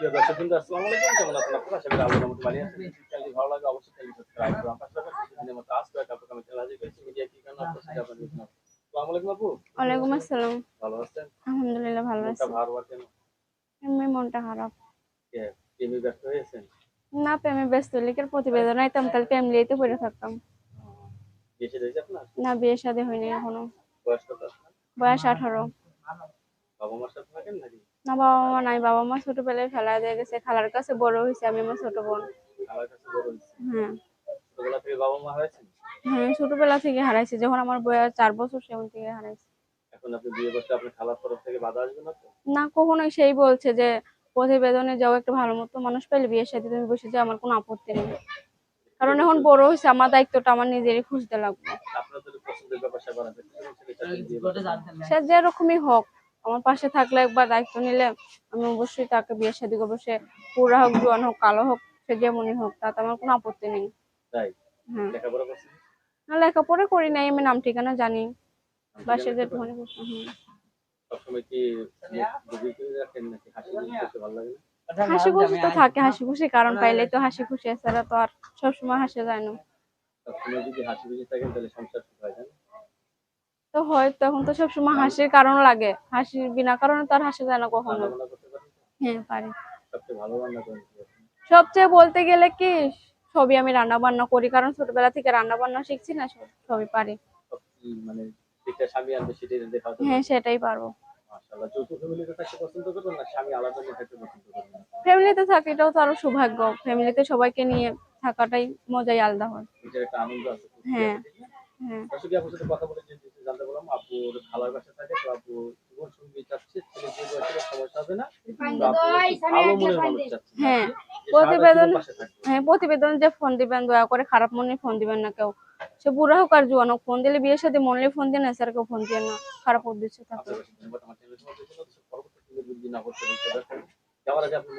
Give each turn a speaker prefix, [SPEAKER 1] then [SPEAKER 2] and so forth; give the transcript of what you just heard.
[SPEAKER 1] প্রিয় দর্শক বন্ধু আসসালামু আলাইকুম। কেমন আছেন আপনারা? আশা করি আল্লাহর রহমতে ভালো আছেন। চ্যানেলটি ভালো লাগে অবশ্যই চ্যানেলটি সাবস্ক্রাইব করুন আপনার সাথে প্রতিদিনের মতো আজকে একটা আপনার চ্যানেল হাজির করেছি মিডিয়া কি কারণে আপনার সাথে আপনার আসসালামু আলাইকুম আপু।
[SPEAKER 2] ওয়ালাইকুম আসসালাম।
[SPEAKER 1] ভালো আছেন?
[SPEAKER 2] আলহামদুলিল্লাহ ভালো আছি।
[SPEAKER 1] ভার ভার কেন
[SPEAKER 2] এমনি মনটা খারাপ।
[SPEAKER 1] কে প্রেমে ব্যস্ত হয়েছেন?
[SPEAKER 2] না প্রেমে ব্যস্ত। লিখের প্রতিবেদন আইতাম তাহলে ফ্যামিলিতে পড়ে থাকতাম।
[SPEAKER 1] আপনার?
[SPEAKER 2] না বিয়ে শাদী হয়নি এখনও।
[SPEAKER 1] বয়স কত আপনার?
[SPEAKER 2] বয়স আঠারো।
[SPEAKER 1] বাবা মার সাথে থাকেন নাকি?
[SPEAKER 2] না বাবা মা নাই। বাবা মা ছোটবেলায় ফেলা দিয়ে গেছে। খালার কাছে বড় হয়েছে আমি আমার ছোট বোন। হ্যাঁ।
[SPEAKER 1] ছোটবেলা থেকে বাবা
[SPEAKER 2] হ্যাঁ ছোটবেলা থেকে হারাইছে। যখন আমার বয়স চার বছর সেখান থেকে হারাইছে।
[SPEAKER 1] এখন আপনি বিয়ে করতে আপনার খালার তরফ থেকে বাধা আসবে না
[SPEAKER 2] না কখনোই সেই বলছে যে প্রতিবেদনে যাও একটা ভালো মতো মানুষ পেলে বিয়ের সাথে তুমি বসে যাও আমার কোনো আপত্তি নেই। কারণ এখন বড় হয়েছে আমার দায়িত্বটা আমার নিজেরই খুঁজতে লাগবে। সে যেরকমই হোক। আমার পাশে থাকলে একবার দায়িত্ব নিলে আমি অবশ্যই তাকে বিয়ে শাদী করব। সে পুরা হোক জোয়ান হোক কালো হোক সে যেমনই হোক তাতে আমার কোনো আপত্তি নেই। হ্যাঁ। না লেখাপড়া করি নাই আমি নাম ঠিকানা জানি। যে ধনী
[SPEAKER 1] হাসি
[SPEAKER 2] খুশি তো থাকে হাসি খুশি কারণ পাইলেই তো হাসি খুশি এছাড়া তো আর সবসময় হাসে যায় না।
[SPEAKER 1] সবসময় যদি হাসি খুশি থাকেন তাহলে সংসার ঠিক হয় না?
[SPEAKER 2] তো হয় তখন তো সবসময় হাসির কারণ লাগে। হাসির বিনা কারণে তো আর হাসে যায় না কখনো? হ্যাঁ পারি।
[SPEAKER 1] সবচেয়ে
[SPEAKER 2] বলতে গেলে কি সবই আমি রান্না বান্না করি কারণ ছোটবেলা থেকে রান্না বান্না শিখছি না সব- সবই পারি।
[SPEAKER 1] মানে
[SPEAKER 2] হ্যাঁ সেটাই পারব।
[SPEAKER 1] ফ্যামিলিতে
[SPEAKER 2] থাকি এটাও তো আরও সৌভাগ্য। ফ্যামিলিতে সবাইকে নিয়ে থাকাটাই মজাই আলাদা হয়। হ্যাঁ হ্যাঁ।
[SPEAKER 1] আপুর খালার বাসা থাকে তো আপু জীবন সঙ্গী চাচ্ছে ছেলে যে বয়সে সমস্যা হবে না ভালো মানুষ চাচ্ছে।
[SPEAKER 2] হ্যাঁ, প্রতিবেদন। হ্যাঁ প্রতিবেদন যে ফোন দিবেন দয়া করে খারাপ মনে ফোন দিবেন না কেউ। সে বুড়া হোক আর জোয়ান হোক ফোন দিলে বিয়ের সাথে মনলে ফোন দিয়ে না স্যার কেউ ফোন দিয়ে না। খারাপ উদ্দেশ্য থাকে
[SPEAKER 1] কাছে যাওয়ার আগে আপনি